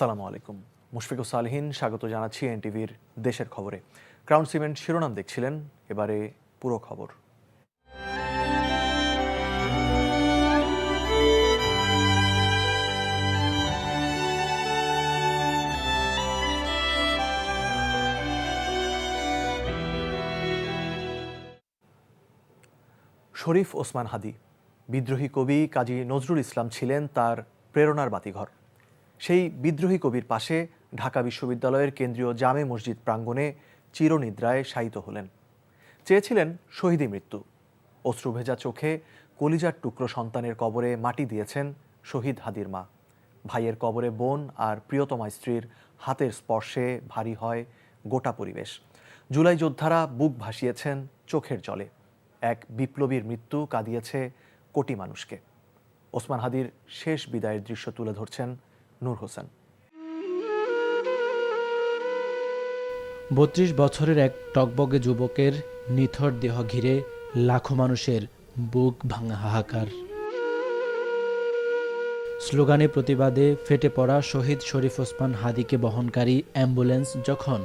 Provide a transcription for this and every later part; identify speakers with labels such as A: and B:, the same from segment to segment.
A: আসসালামু আলাইকুম। মুশফিকুর সালহীন, স্বাগত জানাচ্ছি এনটিভির দেশের খবরে। ক্রাউন সিমেন্ট শিরোনাম দেখছিলেন, এবারে পুরো খবর। শরীফ ওসমান হাদি, বিদ্রোহী কবি কাজী নজরুল ইসলাম ছিলেন তার প্রেরণার বাতিঘর। সেই বিদ্রোহী কবির পাশে ঢাকা বিশ্ববিদ্যালয়ের কেন্দ্রীয় জামে মসজিদ প্রাঙ্গণে চিরনিদ্রায় শায়িত হলেন। চেয়েছিলেন শহীদি মৃত্যু। অশ্রুভেজা চোখে কলিজার টুকরো সন্তানের কবরে মাটি দিয়েছেন শহীদ হাদির মা। ভাইয়ের কবরে বোন আর প্রিয়তমা স্ত্রীর হাতের স্পর্শে ভারী হয় গোটা পরিবেশ। জুলাই যোদ্ধারা বুক ভাসিয়েছেন চোখের জলে। এক বিপ্লবীর মৃত্যু কাঁদিয়েছে কোটি মানুষকে। ওসমান হাদির শেষ বিদায়ের দৃশ্য তুলে ধরছেন নূর হোসেন।
B: বত্রিশ বছরের এক টকবগে যুবকের নিথর দেহ ঘিরে লাখো মানুষের বুক ভাঙা হাহাকার। স্লোগানে প্রতিবাদে ফেটে পড়া শহীদ শরীফ ওসমান হাদিকে বহনকারী অ্যাম্বুলেন্স যখন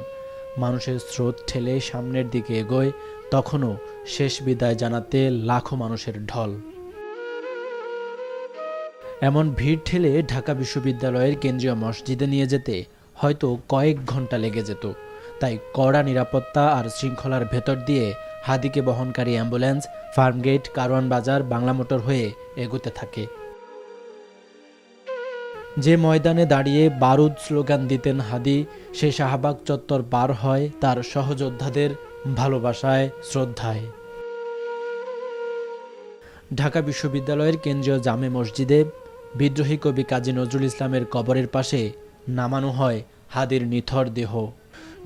B: মানুষের স্রোত ঠেলে সামনের দিকে এগোয়, তখনও শেষ বিদায় জানাতে লাখো মানুষের ঢল। এমন ভিড় ঠেলে ঢাকা বিশ্ববিদ্যালয়ের কেন্দ্রীয় মসজিদে নিয়ে যেতে হয়তো কয়েক ঘণ্টা লেগে যেত। তাই কড়া নিরাপত্তা আর শৃঙ্খলার ভেতর দিয়ে হাদিকে বহনকারী অ্যাম্বুলেন্স, ফার্মগেট, কারওয়ান বাজার, বাংলা মোটর হয়ে এগোতে থাকে। যে ময়দানে দাঁড়িয়ে বারুদ স্লোগান দিতেন হাদি, সে শাহবাগ চত্বর পার হয় তার সহযোদ্ধাদের ভালোবাসায়, শ্রদ্ধায়। ঢাকা বিশ্ববিদ্যালয়ের কেন্দ্রীয় জামে মসজিদে বিদ্রোহী কবি কাজী নজরুল ইসলামের কবরের পাশে নামানো হয় হাদির নিথর দেহ।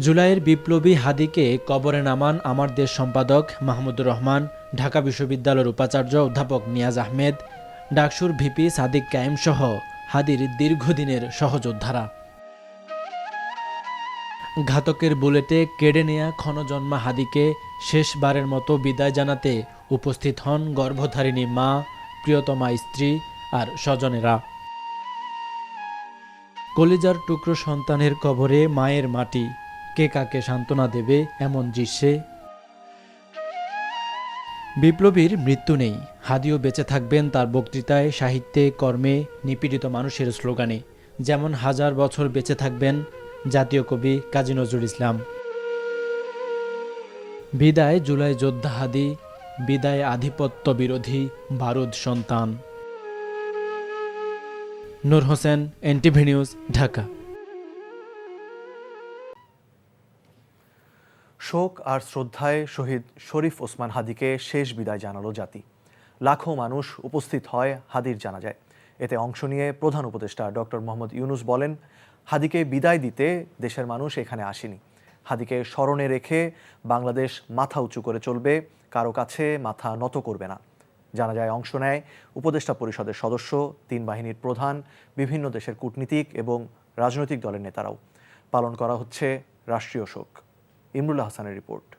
B: জুলাইয়ের বিপ্লবী হাদিকে কবরে নামান আমার দেশ সম্পাদক মাহমুদুর রহমান, ঢাকা বিশ্ববিদ্যালয়ের উপাচার্য অধ্যাপক নিয়াজ আহমেদ, ডাকসুর ভিপি সাদিক কায়েম সহ হাদির দীর্ঘদিনের সহযোদ্ধারা। ঘাতকের বুলেটে কেড়ে নেয়া ক্ষণজন্মা হাদিকে শেষবারের মতো বিদায় জানাতে উপস্থিত হন গর্ভধারিণী মা, প্রিয়তমা স্ত্রী আর স্বজনেরা। কলিজার টুকরো সন্তানের কবরে মায়ের মাটি, কে কাকে সান্ত্বনা দেবে এমন দৃশ্যে। বিপ্লবীর মৃত্যু নেই, হাদিও বেঁচে থাকবেন তার বক্তৃতায়, সাহিত্যে, কর্মে, নিপীড়িত মানুষের স্লোগানে, যেমন হাজার বছর বেঁচে থাকবেন জাতীয় কবি কাজী নজরুল ইসলাম। বিদায় জুলাই যোদ্ধা হাদি, বিদায় আধিপত্য বিরোধী বারুদ সন্তান। Nur Hossain, NTV news, Dhaka.
A: শোক আর শ্রদ্ধায় শহীদ শরীফ ওসমান হাদিকে শেষ বিদায় জানালো জাতি। লাখো মানুষ উপস্থিত হয় হাদির জানা যায় এতে অংশ নিয়ে প্রধান উপদেষ্টা ডক্টর মোহাম্মদ ইউনুস বলেন, হাদিকে বিদায় দিতে দেশের মানুষ এখানে আসেনি। হাদিকে স্মরণে রেখে বাংলাদেশ মাথা উঁচু করে চলবে, কারও কাছে মাথা নত করবে না। জানাজায় অংশ নেয়। উপদেষ্টা পরিষদের সদস্য, তিন বাহিনীর প্রধান, বিভিন্ন দেশের কূটনীতিক এবং রাজনৈতিক দলের নেতারাও। পালন করা হচ্ছে রাষ্ট্রীয় শোক। ইমরুল্লাহ হাসানের রিপোর্ট।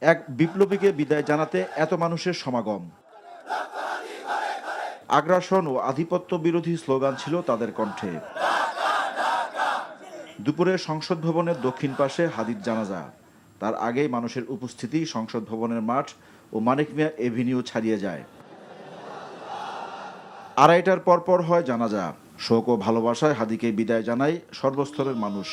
C: এক বিপ্লবীকে বিদায় জানাতে এত মানুষের সমাগম। আগ্রাসন ও আধিপত্য বিরোধী স্লোগান ছিল তাদের কণ্ঠে। দুপুরে সংসদ ভবনের দক্ষিণ পাশে হাদির জানাজা। তার আগেই মানুষের উপস্থিতি, সংসদ ভবনের মাঠ ও মানিক মিয়া এভিনিউ ছাড়িয়ে যায়। আড়াইটার পরপর হয় জানাজা। শোক ও ভালোবাসায় হাদিকে বিদায় জানায় সর্বস্তরের মানুষ।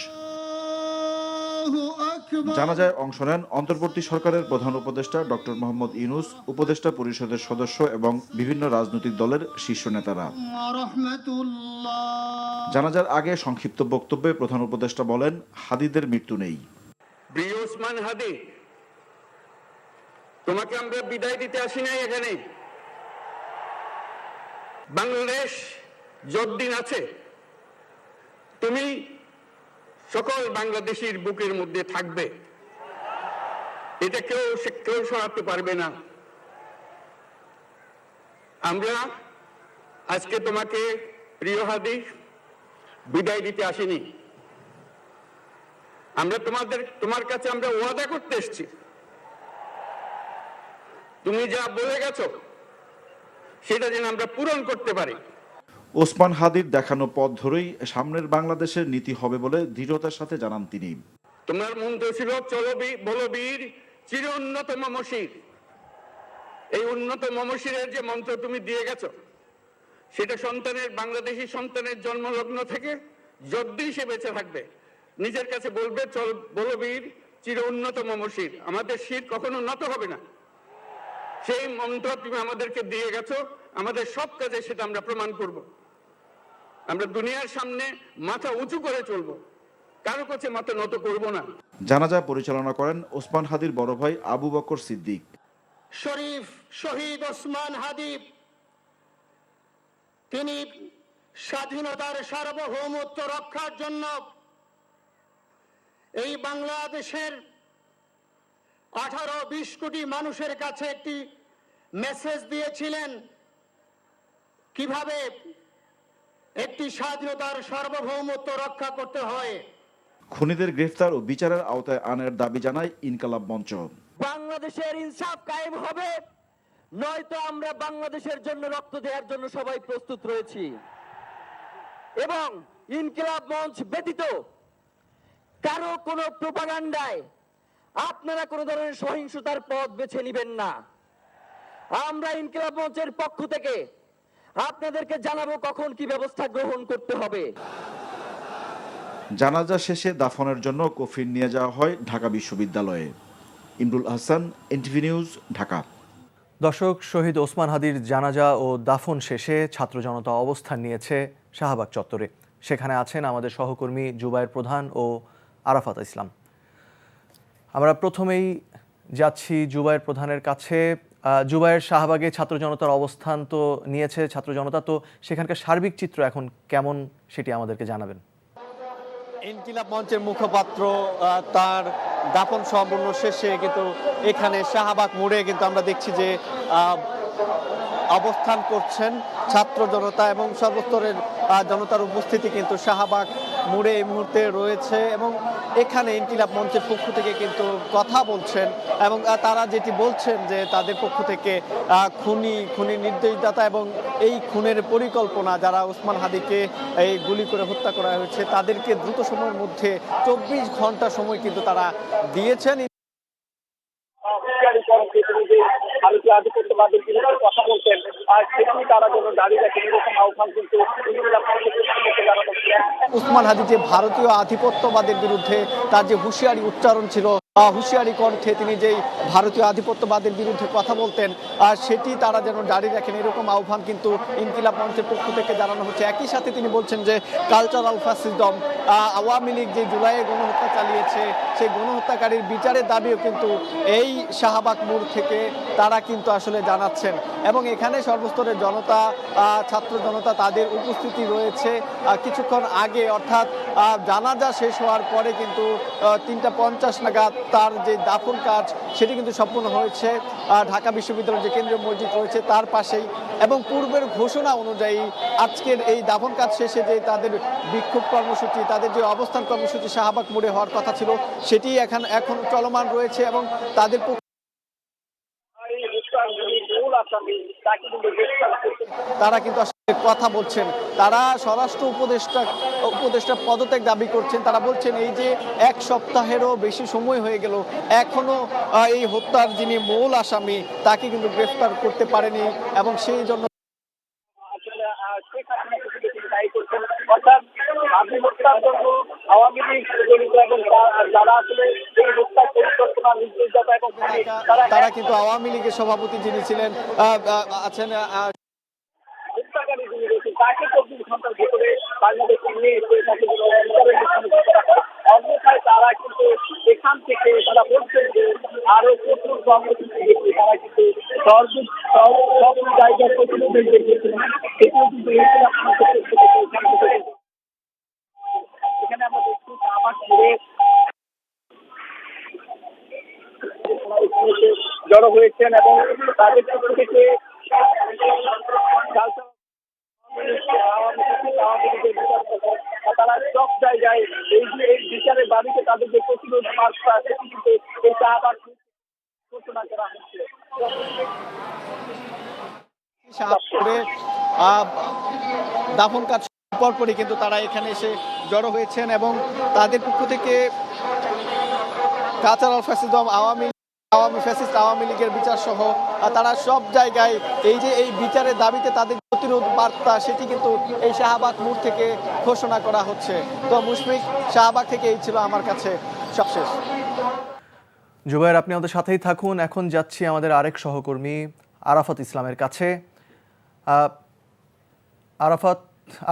C: জানাজায় অংশ নেন অন্তর্বর্তী সরকারের প্রধান উপদেষ্টা ডক্টর মোহাম্মদ ইউনুস, উপদেষ্টা পরিষদের সদস্য এবং বিভিন্ন রাজনৈতিক দলের শীর্ষ নেতারা। জানাজার আগে সংক্ষিপ্ত বক্তব্যে প্রধান উপদেষ্টা বলেন, হাদিদের মৃত্যু নেই।
D: প্রিয় ওসমান হাদি, তোমাকে আমরা বিদায় দিতে আসি নাই এখানে। বাংলাদেশ যতদিন আছে, তুমি সকল বাংলাদেশের বুকের মধ্যে থাকবে। এটা কেউ কেউ সরাতে পারবে না। আমরা আজকে তোমাকে প্রিয় হাদি বিদায় দিতে আসিনি। আমরা তোমাদের তোমার কাছে আমরা ওয়াদা করতে এসেছি। তুমি যা বলে গেছো সেটা যেন আমরা পূরণ করতে পারি।
C: ওসমান হাদির দেখানো পথ ধরেই সামনের বাংলাদেশের নীতি হবে বলে দৃঢ়তার সাথে জানান তিনি।
D: তোমার মন্ত্র ছিল চলো বী- বলো বীর চির উন্নত মমশির এই উন্নত মমশিরের যে মন্ত্র তুমি দিয়ে গেছো সেটা সন্তানের বাংলাদেশি সন্তানের জন্মলগ্ন থেকে যদ্দিন সে বেঁচে থাকবে। নিজের কাছে বলবে চল বলো বীর চির উন্নত মমশির আমাদের শির কখনো নত হবে না। সেই মন্ত্র তুমি আমাদেরকে দিয়ে গেছো আমাদের সব কাজে সেটা আমরা প্রমাণ করব। আমরা দুনিয়ার সামনে মাথা উঁচু করে চলবো। কারও কাছে মাথা নত করব না।
C: জানাজা পরিচালনা করেন ওসমান হাদির বড় ভাই আবু বকর সিদ্দিক।
E: শরীফ শহীদ ওসমান হাদিব তিনি স্বাধীনতার সার্বভৌমত্ব রক্ষার জন্য এই বাংলাদেশের আঠারো বিশ কোটি মানুষের কাছে একটি মেসেজ দিয়েছিলেন কীভাবে একটি স্বাধীনতার সার্বভৌমত্ব রক্ষা করতে হয়।
C: খুনিদের গ্রেফতার ও বিচারের আওতায় আনার দাবি জানায় ইনকালাব মঞ্চ।
F: বাংলাদেশের ইনসাফ কায়েম হবে নয়তো আমরা বাংলাদেশের জন্য রক্ত দেওয়ার জন্য সবাই প্রস্তুত রয়েছি। এবং ইনকিলাব মঞ্চ ব্যতীত কারও কোনো প্রোপাগান্ডায় আপনারা কোনো ধরনের সহিংসতার পথ বেছে নেবেন না। আমরা ইনকিলাব মঞ্চের পক্ষ থেকে আপনাদেরকে জানাব কখন কি ব্যবস্থা গ্রহণ করতে হবে।
C: জানাজা শেষে দাফনের জন্য কফিন নিয়ে যাওয়া হয় ঢাকা বিশ্ববিদ্যালয়ে। Imrul Hasan NTV news Dhaka.
A: দর্শক শহীদ ওসমান হাদির জানাজা ও দাফন শেষে ছাত্র জনতা অবস্থান নিয়েছে শাহবাগ চত্বরে। সেখানে আছেন আমাদের সহকর্মী জুবায়ের প্রধান ও আরাফাত ইসলাম। আমরা প্রথমেই যাচ্ছি জুবায়ের প্রধানের কাছে। আহ, জুবায়ের শাহবাগে ছাত্র জনতার অবস্থান তো নিয়েছে ছাত্র জনতা তো সেখানকার সার্বিক চিত্র এখন কেমন সেটি আমাদেরকে জানাবেন।
G: ইনকিলাব মঞ্চের মুখপাত্র তার দাফন সম্পূর্ণ শেষে কিন্তু এখানে শাহবাগ মোড়ে কিন্তু আমরা দেখছি যে অবস্থান করছেন ছাত্র জনতা এবং সর্বস্তরের জনতার উপস্থিতি কিন্তু শাহবাগ মোড়ে এই মুহূর্তে রয়েছে এবং এখানে ইনকিলাব মঞ্চের পক্ষ থেকে কিন্তু কথা বলছেন এবং তারা যেটি বলছেন যে তাদের পক্ষ থেকে খুনি খুনি নির্দেশদাতা এবং এই খুনের পরিকল্পনা যারা ওসমান হাদিকে এই গুলি করে হত্যা করা হয়েছে, তাদেরকে দ্রুত সময়ের মধ্যে চব্বিশ ঘণ্টা সময় কিন্তু তারা দিয়েছেন।
H: কথা বলতেন আর সেটি তারা যেন দাঁড়িয়ে রাখেন, এরকম আহ্বান কিন্তু
G: উসমান হাদি যে ভারতীয় আধিপত্যবাদের বিরুদ্ধে তার যে হুঁশিয়ারি উচ্চারণ ছিল হুঁশিয়ারি কণ্ঠে তিনি যেই ভারতীয় আধিপত্যবাদের বিরুদ্ধে কথা বলতেন, আর সেটি তারা যেন জারি রাখেন, এরকম আহ্বান কিন্তু ইনকিলাব মঞ্চের পক্ষ থেকে জানানো হচ্ছে। একই সাথে তিনি বলছেন যে কালচারাল ফ্যাসিজম আওয়ামী লীগ যে জুলাইয়ে গণহত্যা চালিয়েছে, সেই গণহত্যাকারীর বিচারের দাবিও কিন্তু এই শাহবাগ মোড় থেকে তারা কিন্তু আসলে জানাচ্ছেন। এবং এখানে সর্বস্তরের জনতা ছাত্র জনতা তাদের উপস্থিতি রয়েছে। কিছুক্ষণ আগে অর্থাৎ জানাজা শেষ হওয়ার পরে কিন্তু তিনটা পঞ্চাশ নাগাদ তার যে দাফন কাজ, সেটি কিন্তু সম্পূর্ণ হয়েছে। ঢাকা বিশ্ববিদ্যালয়ের যে কেন্দ্রীয় মসজিদ রয়েছে, তার পাশেই। এবং পূর্বের ঘোষণা অনুযায়ী আজকের এই দাফন কাজ শেষে যে তাদের বিক্ষোভ কর্মসূচি, তাদের যে অবস্থান কর্মসূচি শাহবাগ মোড়ে হওয়ার কথা ছিল, সেটি এখন এখন চলমান রয়েছে এবং তাদের তারা কিন্তু আসলে কথা বলছেন। তারা স্বরাষ্ট্র উপদেষ্টা উপদেষ্টা পদত্যাগ দাবি করছেন। তারা বলছেন এই যে এক সপ্তাহেরও বেশি সময় হয়ে গেল এখনও এই হত্যার যিনি মূল আসামি তাকে কিন্তু গ্রেফতার করতে পারেনি এবং সেই জন্য
H: অর্থাৎ হত্যার আওয়ামী লীগ জড়িত এবং যারা আসলে এই হত্যার পরিকল্পনা নির্দেশদাতা এবং তারা
G: কিন্তু আওয়ামী লীগের সভাপতি যিনি ছিলেন আছেন
H: তাকে ভেতরে হয়। তারা কিন্তু এখান থেকে তারা বলছেন যে আরও প্রচুর কর্মসূচি তারা কিন্তু সব জায়গায় প্রতিনিধি কিন্তু জড়ো হয়েছেন এবং তাদের পক্ষ থেকে তারা সব জায়গায় এই যে এই বিচারের বাড়িতে তাদের যে প্রতিরোধ মার্চটা সেটি কিন্তু এটা আবার ঘোষণা করা হচ্ছে।
G: দাফন কাজ পরপরই কিন্তু তারা এখানে এসে জড়ো হয়েছেন এবং তাদের পক্ষ থেকে ফ্যাসিজম আওয়ামী আওয়ামী ফ্যাসিস্ট, আওয়ামী লীগের বিচার সহ তারা সব জায়গায় এই যে এই বিচারের দাবিতে তাদের প্রতিরোধ বার্তা, সেটি কিন্তু এই শাহবাগ মোড় থেকে ঘোষণা করা হচ্ছে। তো মুশফিক, শাহবাগ থেকে এই ছিল আমার কাছে সবশেষ।
A: জুবাইর, আপনি আমাদের সাথেই থাকুন। এখন যাচ্ছি আমাদের আরেক সহকর্মী, আরাফাত ইসলামের কাছে। আরাফাত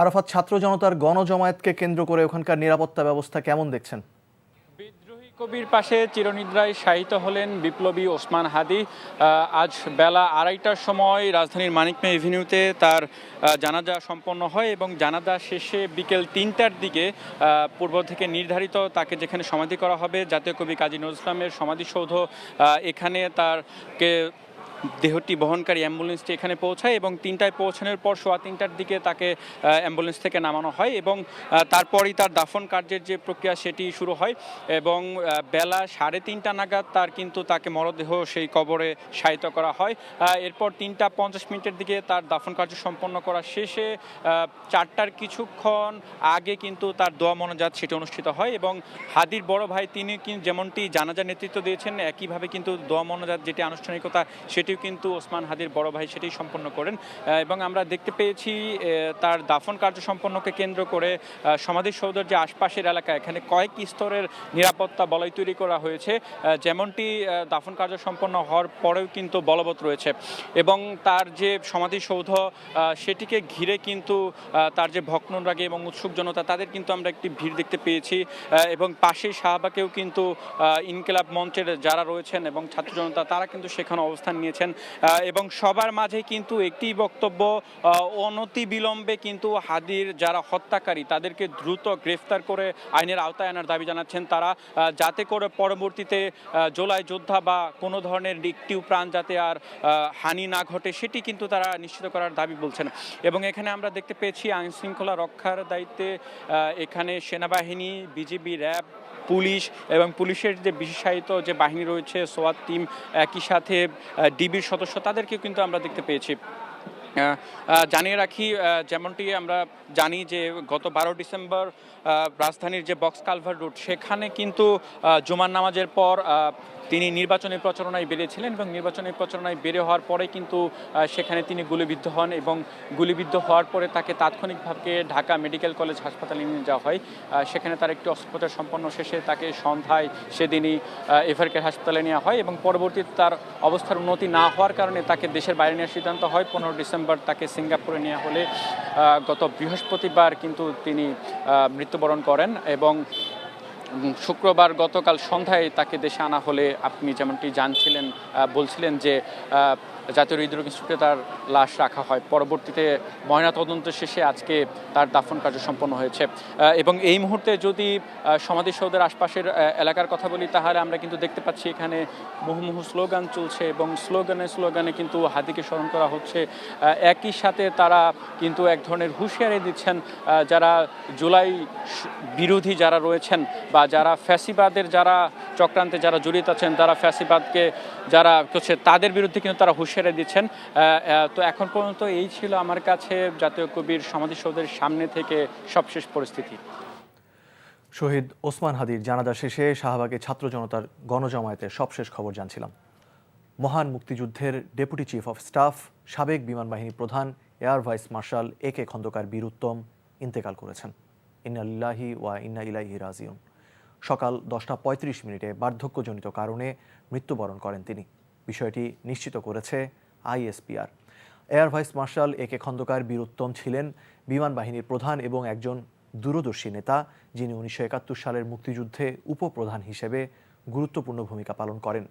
A: আরাফাত, ছাত্র জনতার গণজমায়েতকে কেন্দ্র করে ওখানকার নিরাপত্তা ব্যবস্থা কেমন দেখছেন?
I: কবির পাশে চিরনিদ্রায় শায়িত হলেন বিপ্লবী ওসমান হাদি। আজ বেলা আড়াইটার সময় রাজধানীর মানিকমে এভিনিউতে তার জানাজা সম্পন্ন হয় এবং জানাজা শেষে বিকেল তিনটার দিকে পূর্ব থেকে নির্ধারিত তাকে যেখানে সমাধি করা হবে, জাতীয় কবি কাজী নজরুল ইসলামের সমাধিসৌধ এখানে তারকে দেহটি বহনকারী অ্যাম্বুলেন্সটি এখানে পৌঁছায় এবং তিনটায় পৌঁছানোর পর সোয়া তিনটার দিকে তাকে অ্যাম্বুলেন্স থেকে নামানো হয় এবং তারপরই তার দাফন কার্যের যে প্রক্রিয়া সেটি শুরু হয় এবং বেলা সাড়ে তিনটা নাগাদ তার কিন্তু তাকে মরদেহ সেই কবরে শায়িত করা হয়। এরপর তিনটা পঞ্চাশ মিনিটের দিকে তার দাফন কার্য সম্পন্ন করা শেষে চারটার কিছুক্ষণ আগে কিন্তু তার দোয়া মনোজাত সেটি অনুষ্ঠিত হয় এবং হাদির বড় ভাই তিনি যেমনটি জানাজার নেতৃত্ব দিয়েছেন, একইভাবে কিন্তু দোয়া মনোজাত যেটি আনুষ্ঠানিকতা সেটিও কিন্তু ওসমান হাদির বড় ভাই সেটি সম্পন্ন করেন। এবং আমরা দেখতে পেয়েছি তার দাফন কার্য সম্পন্নকে কেন্দ্র করে সমাধিসৌধের যে আশপাশের এলাকা এখানে কয়েক স্তরের নিরাপত্তা বলয় তৈরি করা হয়েছে। যেমনটি দাফন কার্য সম্পন্ন হওয়ার পরেও কিন্তু বলবৎ রয়েছে। এবং তার যে সমাধিসৌধ সেটিকে ঘিরে কিন্তু তার যে ভগ্নরাগী এবং উৎসুক জনতা, তাদের কিন্তু আমরা একটি ভিড় দেখতে পেয়েছি। এবং পাশেই শাহবাগেও কিন্তু ইনকিলাব মঞ্চের যারা রয়েছেন এবং ছাত্র জনতা, তারা কিন্তু সেখানে অবস্থান নিয়েছেন। আহ, এবং সবার মাঝে কিন্তু একটি বক্তব্য অনতি বিলম্বে কিন্তু হাদির যারা হত্যাকারী তাদেরকে দ্রুত গ্রেফতার করে আইনের আওতায় আনার দাবি জানাচ্ছেন তারা যাতে করে পরবর্তীতে জোলাই যোদ্ধা বা কোনো ধরনের একটিও প্রাণ যাতে আর হানি না ঘটে সেটি কিন্তু তারা নিশ্চিত করার দাবি বলছেন। এবং এখানে আমরা দেখতে পেয়েছি আইনশৃঙ্খলা রক্ষার দায়িত্বে এখানে সেনাবাহিনী বিজিবি র্যাব পুলিশ এবং পুলিশের যে বিশেষায়িত যে বাহিনী রয়েছে সোয়াত টিম, একই সাথে ডিবির সদস্য তাদেরকে কিন্তু আমরা দেখতে পেয়েছি। জানিয়ে রাখি যেমনটি আমরা জানি যে গত বারো ডিসেম্বর রাজধানীর যে বক্স কালভার রুট সেখানে কিন্তু জুমার নামাজের পর তিনি নির্বাচনের প্রচারণায় বেরিয়েছিলেন এবং নির্বাচনের প্রচারণায় বেরে হওয়ার পরে কিন্তু সেখানে তিনি গুলিবিদ্ধ হন এবং গুলিবিদ্ধ হওয়ার পরে তাকে তাৎক্ষণিকভাবে ঢাকা মেডিকেল কলেজ হাসপাতালে নিয়ে যাওয়া হয়। সেখানে তার একটি অস্ত্রোপচার সম্পন্ন শেষে তাকে সন্ধ্যায় সেদিনই এভারকের হাসপাতালে নেওয়া হয় এবং পরবর্তীতে তার অবস্থার উন্নতি না হওয়ার কারণে তাকে দেশের বাইরে নেওয়ার সিদ্ধান্ত হয়। পনেরো ডিসেম্বর তাকে সিঙ্গাপুরে নেওয়া হলে গত বৃহস্পতিবার কিন্তু তিনি মৃত্যুবরণ করেন এবং শুক্রবার গতকাল সন্ধ্যায় তাকে দেশে আনা হলে আপনি যেমনটি জানছিলেন বলছিলেন যে জাতীয় হৃদরোগ ইনস্টিটিউটে তার লাশ রাখা হয়। পরবর্তীতে ময়নাতদন্ত শেষে আজকে তার দাফন কার্য সম্পন্ন হয়েছে। এবং এই মুহূর্তে যদি সমাধিসৌধের আশপাশের এলাকার কথা বলি, তাহলে আমরা কিন্তু দেখতে পাচ্ছি এখানে মুহুমুহু স্লোগান চলছে এবং স্লোগানে স্লোগানে কিন্তু হাদিকে স্মরণ করা হচ্ছে। একই সাথে তারা কিন্তু এক ধরনের হুঁশিয়ারি দিচ্ছেন যারা জুলাই বিরোধী যারা রয়েছেন বা যারা ফ্যাসিবাদের যারা চক্রান্তে যারা জড়িত আছেন, তারা ফ্যাসিবাদকে যারা হচ্ছে তাদের বিরুদ্ধে কিন্তু তারা হুঁশিয়ারি দিচ্ছেন। আহ, আহ, তো এখন পর্যন্ত এই ছিল আমার কাছে জাতীয় কবির সমাধিসৌধের সামনে থেকে সবশেষ পরিস্থিতি।
A: শহীদ ওসমান হাদির জানাজা শেষে শাহবাগে ছাত্র জনতার গণজমায়েতের সবশেষ খবর জানছিলাম। মহান মুক্তিযুদ্ধের ডেপুটি চিফ অফ স্টাফ সাবেক বিমান বাহিনী প্রধান air vice marshal A K Khandaker Bir Uttom ইন্তেকাল করেছেন। ইন্নালিল্লাহি ওয়া ইন্না ইলাইহি রাজিউন। সকাল দশটা পঁয়ত্রিশ মিনিটে বার্ধক্যজনিত কারণে মৃত্যুবরণ করেন তিনি। বিষয়টি নিশ্চিত করেছে ISPR. Air vice marshal A K Khandaker Bir Uttom ছিলেন বিমান বাহিনীর প্রধান এবং একজন দূরদর্শী নেতা, যিনি উনিশশো একাত্তর সালের মুক্তিযুদ্ধে উপপ্রধান হিসেবে গুরুত্বপূর্ণ ভূমিকা পালন করেন।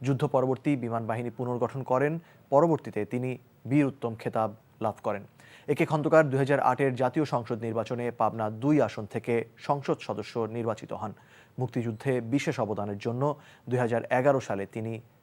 A: যুদ্ধ পরবর্তী বিমান বাহিনী পুনর্গঠন করেন, পরবর্তীতে তিনি বীর উত্তম খেতাব লাভ করেন। একে খন্দকার দুই এর জাতীয় সংসদ নির্বাচনে পাবনা দুই আসন থেকে সংসদ সদস্য নির্বাচিত হন। মুক্তিযুদ্ধে বিশেষ অবদানের জন্য দুই হাজার এগারো সালে তিনি